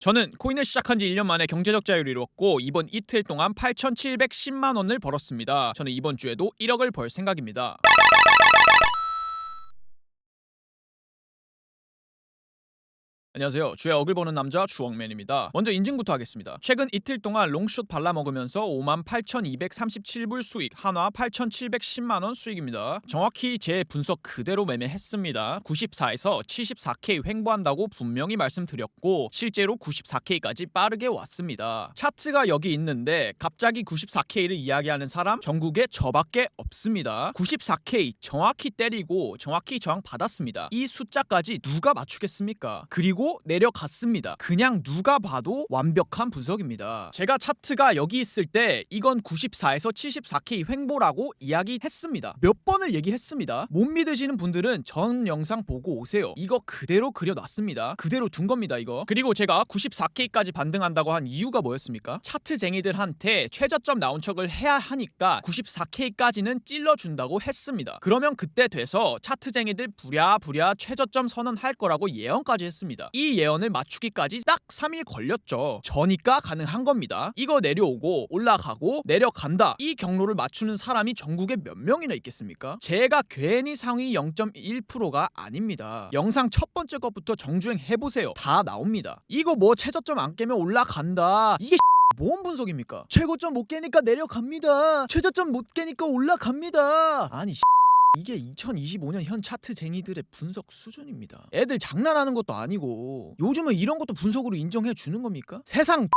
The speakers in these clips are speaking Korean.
저는 코인을 시작한 지 1년 만에 경제적 자유를 이루었고 이번 이틀 동안 8,710만 원을 벌었습니다. 저는 이번 주에도 1억을 벌 생각입니다. 안녕하세요. 주의 억을 보는 남자 주억맨입니다. 먼저 인증부터 하겠습니다. 최근 이틀 동안 롱숏 발라먹으면서 58,237불 수익, 한화 8,710만 원 수익입니다. 정확히 제 분석 그대로 매매했습니다. 94에서 74K 횡보한다고 분명히 말씀드렸고 실제로 94K까지 빠르게 왔습니다. 차트가 여기 있는데 갑자기 94K를 이야기하는 사람 전국에 저밖에 없습니다. 94K 정확히 때리고 정확히 저항 받았습니다. 이 숫자까지 누가 맞추겠습니까? 그리고 내려갔습니다. 그냥 누가 봐도 완벽한 분석입니다. 제가 차트가 여기 있을 때 이건 94에서 74K 횡보라고 이야기했습니다. 몇 번을 얘기했습니다. 못 믿으시는 분들은 전 영상 보고 오세요. 이거 그대로 그려놨습니다. 그대로 둔 겁니다, 이거. 그리고 제가 94K까지 반등한다고 한 이유가 뭐였습니까? 차트쟁이들한테 최저점 나온 척을 해야 하니까 94K까지는 찔러준다고 했습니다. 그러면 그때 돼서 차트쟁이들 부랴부랴 최저점 선언할 거라고 예언까지 했습니다. 이 예언을 맞추기까지 딱 3일 걸렸죠. 저니까 가능한 겁니다. 이거 내려오고 올라가고 내려간다. 이 경로를 맞추는 사람이 전국에 몇 명이나 있겠습니까? 제가 괜히 상위 0.1%가 아닙니다. 영상 첫 번째 것부터 정주행 해보세요. 다 나옵니다. 이거 뭐 최저점 안 깨면 올라간다. 이게 뭔 분석입니까? 최고점 못 깨니까 내려갑니다. 최저점 못 깨니까 올라갑니다. 아니 이게 2025년 현 차트쟁이들의 분석 수준입니다. 애들 장난하는 것도 아니고 요즘은 이런 것도 분석으로 인정해 주는 겁니까? 세상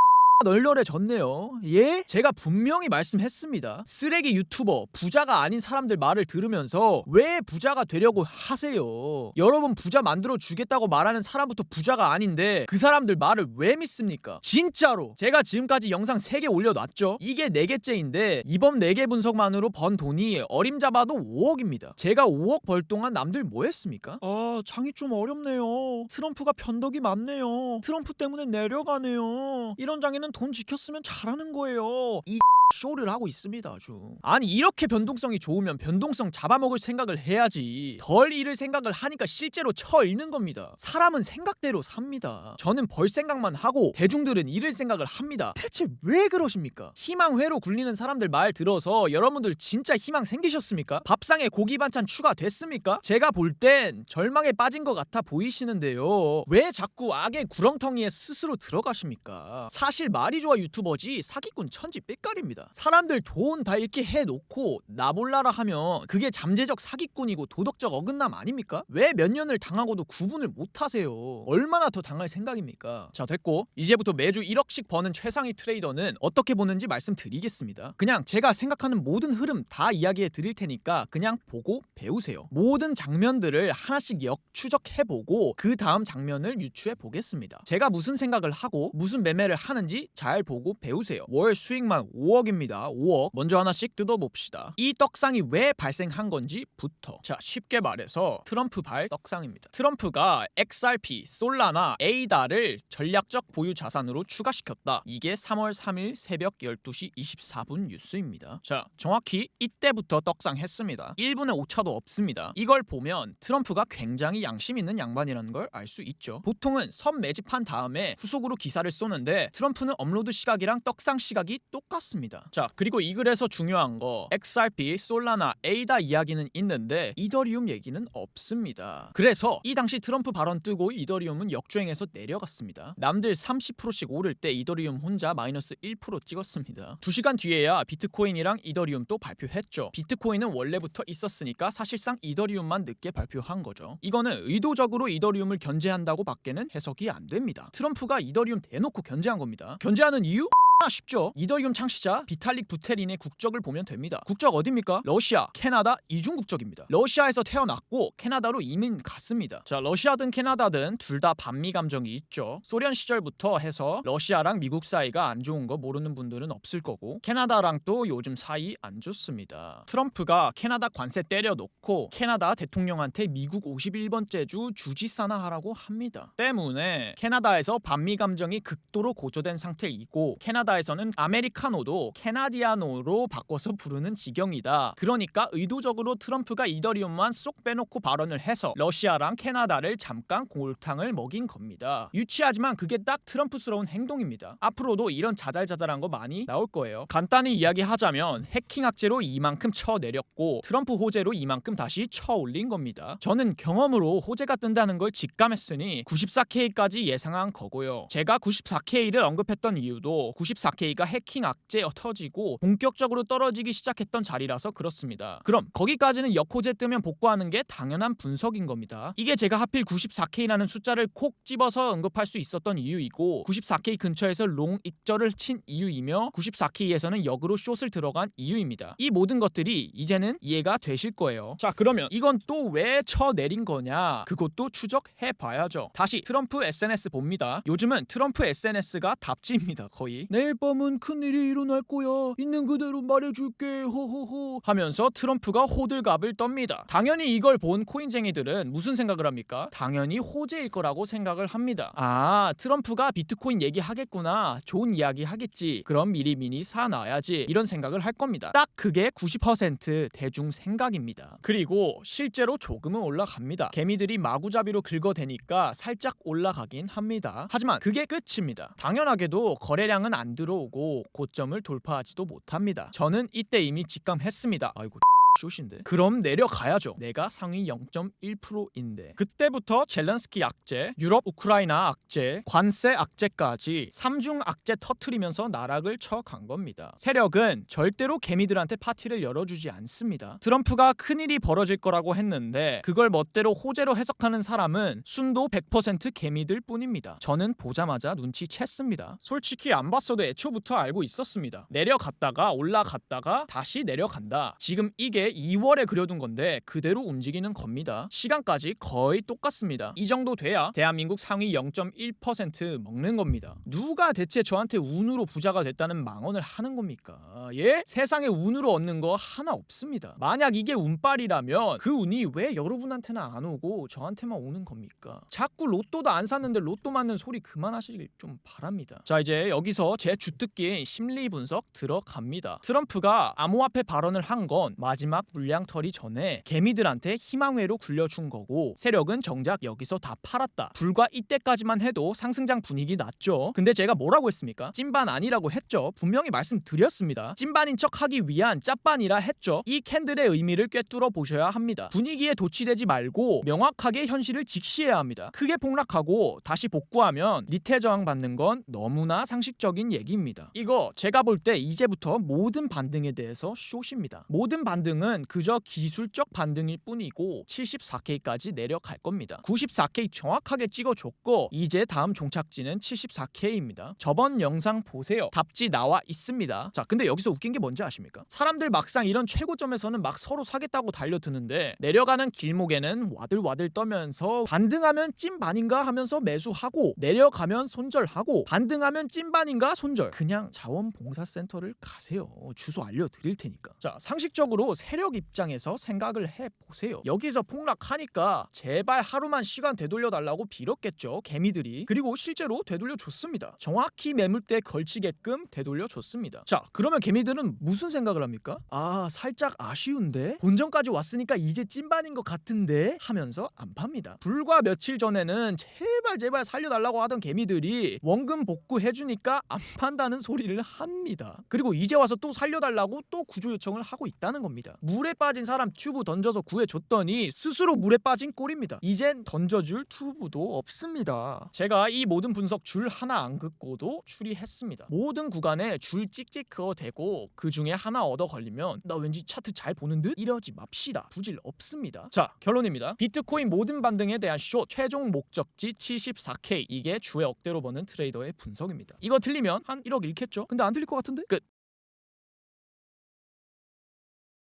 널널해졌네요. 예? 제가 분명히 말씀했습니다. 쓰레기 유튜버, 부자가 아닌 사람들 말을 들으면서 왜 부자가 되려고 하세요? 여러분 부자 만들어 주겠다고 말하는 사람부터 부자가 아닌데 그 사람들 말을 왜 믿습니까? 진짜로 제가 지금까지 영상 3개 올려놨죠? 이게 4개째인데 이번 4개 분석만으로 번 돈이 어림잡아도 5억입니다. 제가 5억 벌 동안 남들 뭐 했습니까? 아 장이 좀 어렵네요. 트럼프가 변덕이 많네요. 트럼프 때문에 내려가네요. 이런 장에는 돈 지켰으면 잘하는 거예요. 이 쇼를 하고 있습니다 아주. 아니 이렇게 변동성이 좋으면 변동성 잡아먹을 생각을 해야지. 덜 잃을 생각을 하니까 실제로 처 잃는 겁니다. 사람은 생각대로 삽니다. 저는 벌 생각만 하고 대중들은 잃을 생각을 합니다. 대체 왜 그러십니까? 희망회로 굴리는 사람들 말 들어서 여러분들 진짜 희망 생기셨습니까? 밥상에 고기 반찬 추가됐습니까? 제가 볼 땐 절망에 빠진 것 같아 보이시는데요. 왜 자꾸 악의 구렁텅이에 스스로 들어가십니까? 사실 말이 좋아 유튜버지 사기꾼 천지 빽깔입니다 사람들 돈 다 잃게 해놓고 나 몰라라 하면 그게 잠재적 사기꾼이고 도덕적 어긋남 아닙니까? 왜 몇 년을 당하고도 구분을 못하세요? 얼마나 더 당할 생각입니까? 자 됐고 이제부터 매주 1억씩 버는 최상위 트레이더는 어떻게 보는지 말씀드리겠습니다. 그냥 제가 생각하는 모든 흐름 다 이야기해 드릴 테니까 그냥 보고 배우세요. 모든 장면들을 하나씩 역추적해보고 그 다음 장면을 유추해 보겠습니다. 제가 무슨 생각을 하고 무슨 매매를 하는지 잘 보고 배우세요. 월 수익만 5억입니다. 5억. 먼저 하나씩 뜯어봅시다. 이 떡상이 왜 발생한 건지부터. 자, 쉽게 말해서 트럼프 발 떡상입니다. 트럼프가 XRP, 솔라나, 에이다를 전략적 보유 자산으로 추가시켰다. 이게 3월 3일 새벽 12시 24분 뉴스입니다. 자, 정확히 이때부터 떡상했습니다. 1분의 오차도 없습니다. 이걸 보면 트럼프가 굉장히 양심 있는 양반이라는 걸 알 수 있죠. 보통은 선 매집한 다음에 후속으로 기사를 쏘는데 트럼프는 업로드 시각이랑 떡상 시각이 똑같습니다. 자, 그리고 이 글에서 중요한 거 XRP, 솔라나, 에이다 이야기는 있는데 이더리움 얘기는 없습니다. 그래서 이 당시 트럼프 발언 뜨고 이더리움은 역주행해서 내려갔습니다. 남들 30%씩 오를 때 이더리움 혼자 마이너스 1% 찍었습니다. 2시간 뒤에야 비트코인이랑 이더리움 또 발표했죠. 비트코인은 원래부터 있었으니까 사실상 이더리움만 늦게 발표한 거죠. 이거는 의도적으로 이더리움을 견제한다고 밖에는 해석이 안 됩니다. 트럼프가 이더리움 대놓고 견제한 겁니다. 견제하는 이유? 아, 쉽죠. 이더리움 창시자 비탈릭 부테린의 국적을 보면 됩니다. 국적 어딥니까? 러시아, 캐나다 이중 국적입니다. 러시아에서 태어났고 캐나다로 이민 갔습니다. 자, 러시아든 캐나다든 둘 다 반미 감정이 있죠. 소련 시절부터 해서 러시아랑 미국 사이가 안 좋은 거 모르는 분들은 없을 거고 캐나다랑 또 요즘 사이 안 좋습니다. 트럼프가 캐나다 관세 때려놓고 캐나다 대통령한테 미국 51번째 주 주지사나 하라고 합니다. 때문에 캐나다에서 반미 감정이 극도로 고조된 상태이고 캐나다 캐나다에서는 아메리카노도 캐나디아노로 바꿔서 부르는 지경이다. 그러니까 의도적으로 트럼프가 이더리움만 쏙 빼놓고 발언을 해서 러시아랑 캐나다를 잠깐 골탕을 먹인 겁니다. 유치하지만 그게 딱 트럼프스러운 행동입니다. 앞으로도 이런 자잘자잘한 거 많이 나올 거예요. 간단히 이야기하자면 해킹 악재로 이만큼 쳐내렸고 트럼프 호재로 이만큼 다시 쳐올린 겁니다. 저는 경험으로 호재가 뜬다는 걸 직감했으니 94K까지 예상한 거고요. 제가 94K를 언급했던 이유도 94K가 해킹 악재 터지고 본격적으로 떨어지기 시작했던 자리라서 그렇습니다. 그럼 거기까지는 역호재 뜨면 복구하는 게 당연한 분석인 겁니다. 이게 제가 하필 94K라는 숫자를 콕 집어서 언급할 수 있었던 이유이고 94K 근처에서 롱 익절을 친 이유이며 94K에서는 역으로 숏을 들어간 이유입니다. 이 모든 것들이 이제는 이해가 되실 거예요. 자 그러면 이건 또 왜 쳐내린 거냐? 그것도 추적해 봐야죠. 다시 트럼프 SNS 봅니다. 요즘은 트럼프 SNS가 답지입니다. 거의 내일 밤은 큰일이 일어날 거야. 있는 그대로 말해줄게. 호호호 하면서 트럼프가 호들갑을 떱니다. 당연히 이걸 본 코인쟁이들은 무슨 생각을 합니까? 당연히 호재일 거라고 생각을 합니다. 아 트럼프가 비트코인 얘기하겠구나. 좋은 이야기 하겠지. 그럼 미리 미리 사놔야지. 이런 생각을 할 겁니다. 딱 그게 90% 대중 생각입니다. 그리고 실제로 조금은 올라갑니다. 개미들이 마구잡이로 긁어대니까 살짝 올라가긴 합니다. 하지만 그게 끝입니다. 당연하게도 거래량은 안 들어오고 고점을 돌파하지도 못합니다. 저는 이때 이미 직감했습니다. 아이고 쇼신데? 그럼 내려가야죠. 내가 상위 0.1%인데. 그때부터 젤렌스키 악재 유럽 우크라이나 악재 관세 악재까지 삼중 악재 터트리면서 나락을 쳐간 겁니다. 세력은 절대로 개미들한테 파티를 열어주지 않습니다. 트럼프가 큰일이 벌어질 거라고 했는데 그걸 멋대로 호재로 해석하는 사람은 순도 100% 개미들 뿐입니다. 저는 보자마자 눈치챘습니다. 솔직히 안 봤어도 애초부터 알고 있었습니다. 내려갔다가 올라갔다가 다시 내려간다. 지금 이게 2월에 그려둔 건데 그대로 움직이는 겁니다. 시간까지 거의 똑같습니다. 이 정도 돼야 대한민국 상위 0.1% 먹는 겁니다. 누가 대체 저한테 운으로 부자가 됐다는 망언을 하는 겁니까? 예? 세상에 운으로 얻는 거 하나 없습니다. 만약 이게 운빨이라면 그 운이 왜 여러분한테는 안 오고 저한테만 오는 겁니까? 자꾸 로또도 안 샀는데 로또 맞는 소리 그만하시길 좀 바랍니다. 자 이제 여기서 제 주특기인 심리 분석 들어갑니다. 트럼프가 암호화폐 발언을 한 건 마지막 물량 털이 전에 개미들한테 희망회로 굴려준 거고 세력은 정작 여기서 다 팔았다. 불과 이때까지만 해도 상승장 분위기 났죠. 근데 제가 뭐라고 했습니까? 찐반 아니라고 했죠. 분명히 말씀드렸습니다. 찐반인 척 하기 위한 짭반이라 했죠. 이 캔들의 의미를 꿰뚫어 보셔야 합니다. 분위기에 도취되지 말고 명확하게 현실을 직시해야 합니다. 크게 폭락하고 다시 복구하면 리테 저항 받는 건 너무나 상식적인 얘기입니다. 이거 제가 볼 때 이제부터 모든 반등에 대해서 쇼십니다. 모든 반등은 그저 기술적 반등일 뿐이고 74K까지 내려갈 겁니다. 94K 정확하게 찍어줬고 이제 다음 종착지는 74K입니다. 저번 영상 보세요. 답지 나와 있습니다. 자, 근데 여기서 웃긴 게 뭔지 아십니까? 사람들 막상 이런 최고점에서는 막 서로 사겠다고 달려드는데 내려가는 길목에는 와들와들 떠면서 반등하면 찐반인가 하면서 매수하고 내려가면 손절하고 반등하면 찐반인가 손절. 그냥 자원봉사센터를 가세요. 주소 알려드릴 테니까. 자, 상식적으로 세력 입장에서 생각을 해보세요. 여기서 폭락하니까 제발 하루만 시간 되돌려 달라고 빌었겠죠. 개미들이. 그리고 실제로 되돌려 줬습니다. 정확히 매물대 걸치게끔 되돌려 줬습니다. 자, 그러면 개미들은 무슨 생각을 합니까? 아, 살짝 아쉬운데? 본전까지 왔으니까 이제 찐반인 것 같은데? 하면서 안 팝니다. 불과 며칠 전에는 제발 제발 살려달라고 하던 개미들이 원금 복구해주니까 안 판다는 소리를 합니다. 그리고 이제 와서 또 살려달라고 또 구조 요청을 하고 있다는 겁니다. 물에 빠진 사람 튜브 던져서 구해줬더니 스스로 물에 빠진 꼴입니다. 이젠 던져줄 튜브도 없습니다. 제가 이 모든 분석 줄 하나 안 긋고도 추리했습니다. 모든 구간에 줄 찍찍 그어대고 그 중에 하나 얻어 걸리면 나 왠지 차트 잘 보는 듯 이러지 맙시다. 부질 없습니다. 자 결론입니다. 비트코인 모든 반등에 대한 쇼 최종 목적지 74K 이게 주의 억대로 버는 트레이더의 분석입니다. 이거 틀리면 한 1억 잃겠죠? 근데 안 틀릴 것 같은데? 끝.